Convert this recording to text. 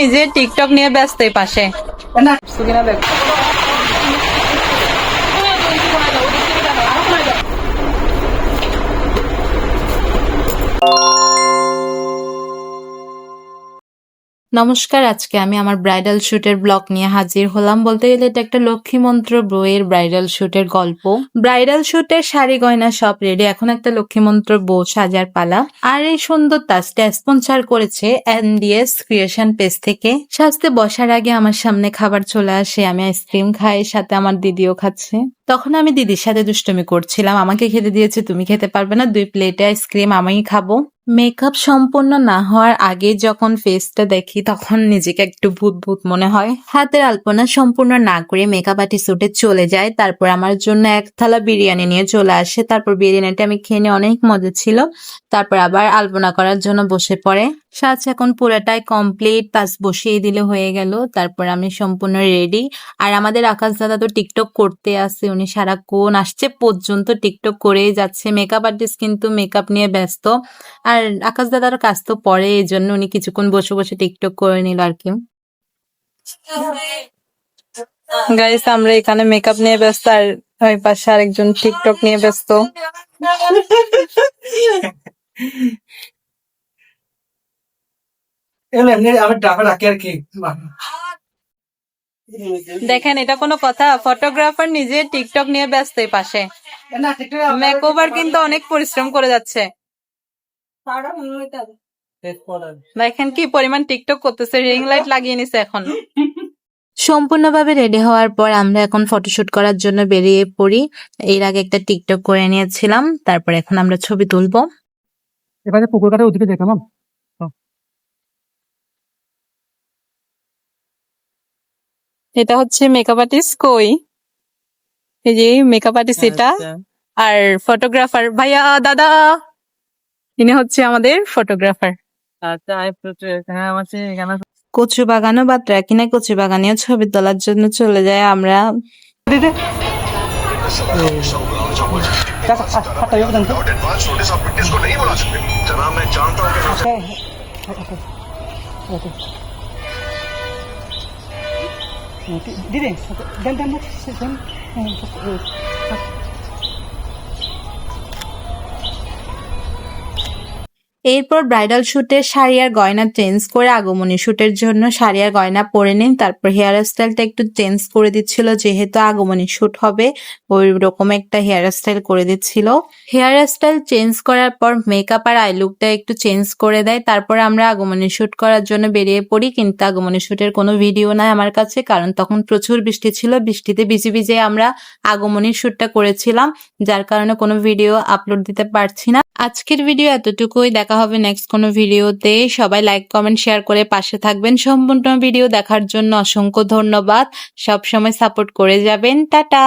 নিজে টিকটক নিয়ে ব্যস্তই পাশে। সুকিনা নমস্কার, আজকে আমি আমার ব্রাইডাল শুটের ব্লগ নিয়ে হাজির হলাম। বলতে গেলে এটা একটা লক্ষ্মী মন্ত্র বইয়ের ব্রাইডাল শুটের গল্প। ব্রাইডাল শুটের শাড়ি, গয়না সব রেডি এখন একটা লক্ষ্মী মন্ত্র বউ সাজার পালা। আর এই সুন্দর তাজটা স্পন্সার করেছে এনডিএস ক্রিয়েশন পেজ থেকে। সাজতে বসার আগে আমার সামনে খাবার চলে আসে। আমি আইসক্রিম খাই, সাথে আমার দিদিও খাচ্ছে। তখন আমি দিদির সাথে দুষ্টুমি করছিলাম। আমাকে খেতে দিয়েছে, তুমি খেতে পারবে না। দুই প্লেটে আইসক্রিম আমিই খাব। মেকআপ সম্পূর্ণ না হওয়ার আগে যখন ফেসটা দেখি, তখন নিজেকে একটু ভূত ভূত মনে হয়। হাতের আলপনা সম্পূর্ণ না করে মেকআপ আর্টিস্টে চলে যায়। তারপর আমার জন্য এক থালা বিরিয়ানি নিয়ে চলে আসে। তারপর বিরিয়ানিটা আমি খেয়ে নিয়ে অনেক মজা ছিল। তারপর আবার আলপনা করার জন্য বসে পড়ে। সাজ এখন পুরাটাই কমপ্লিট পাস বসিয়ে দিলে হয়ে গেল। তারপর আমি সম্পূর্ণ রেডি আর আমাদের আকাশ দাদা তো টিকটক করতে আসে উনি সারাক্ষণ আসছে, পর্যন্ত টিকটক করেই যাচ্ছে। মেকআপ আর্টিস্ট কিন্তু মেকআপ নিয়ে ব্যস্ত। আর আকাশ দাদার কাজ তো পরে এই জন্য উনি কিছুক্ষণ বসে বসে টিকটক করে নিল আর কি। গাইস আমরা এখানে মেকআপ নিয়ে ব্যস্ত আর ওই পাশে আরেকজন টিকটক নিয়ে ব্যস্ত। আমি ডাকি আর কি। দেখেন এটা কোনো কথা। ফটোগ্রাফার নিজে টিকটক নিয়ে ব্যস্ত এই পাশে মেকওভার কিন্তু অনেক পরিশ্রম করে যাচ্ছে। দেখেন কি পরিমাণ টিকটক করতেছে রিং লাইট লাগিয়ে নিছে এখন। সম্পূর্ণভাবে রেডি হওয়ার পর আমরা এখন ফটোশুট করার জন্য বেরিয়ে পড়ি। এর আগে একটা টিকটক করে নিয়েছিলাম তারপর এখন আমরা ছবি তুলবো। এবারে পুকুর কাটা ওদিকে দেখলাম। এটা হচ্ছে মেকআপ আর্টিস্ট কই এই যে মেকআপ আর্টিস্ট এটা আর ফটোগ্রাফার ভাইয়া দাদা ইনি হচ্ছে আমাদের ফটোগ্রাফার কচু বাগানো বা ট্র্যাকিনা কচু বাগানেও ছবি তোলার জন্য চলে যায় আমরা Okay. Dili, ganda mo sa এরপর ব্রাইডাল শুটের শাড়ি আর গয়না চেঞ্জ করে আগমনী শ্যুটের জন্য শাড়ি আর গয়না পরে নিন। তারপর হেয়ার স্টাইলটা একটু চেঞ্জ করে দিচ্ছিল, যেহেতু আগমনী শ্যুট হবে ওই রকম একটা হেয়ার স্টাইল করে দিচ্ছিল। হেয়ার স্টাইল চেঞ্জ করার পর মেকআপ আর আই লুকটা একটু চেঞ্জ করে দেয়। তারপর আমরা আগমনী শ্যুট করার জন্য বেরিয়ে পড়ি, কিন্তু আগমনী শ্যুটের কোনো ভিডিও নাই আমার কাছে, কারণ তখন প্রচুর বৃষ্টি ছিল। বৃষ্টিতে ভিজে ভিজে আমরা আগমনীর শ্যুটটা করেছিলাম, যার কারণে কোনো ভিডিও আপলোড দিতে পারছি না। আজকের ভিডিও এতটুকুই। দেখা হবে নেক্সট কোনো ভিডিওতে। সবাই লাইক কমেন্ট শেয়ার করে পাশে থাকবেন। সম্পূর্ণ ভিডিও দেখার জন্য অসংখ্য ধন্যবাদ। সবসময় সাপোর্ট করে যাবেন। টাটা!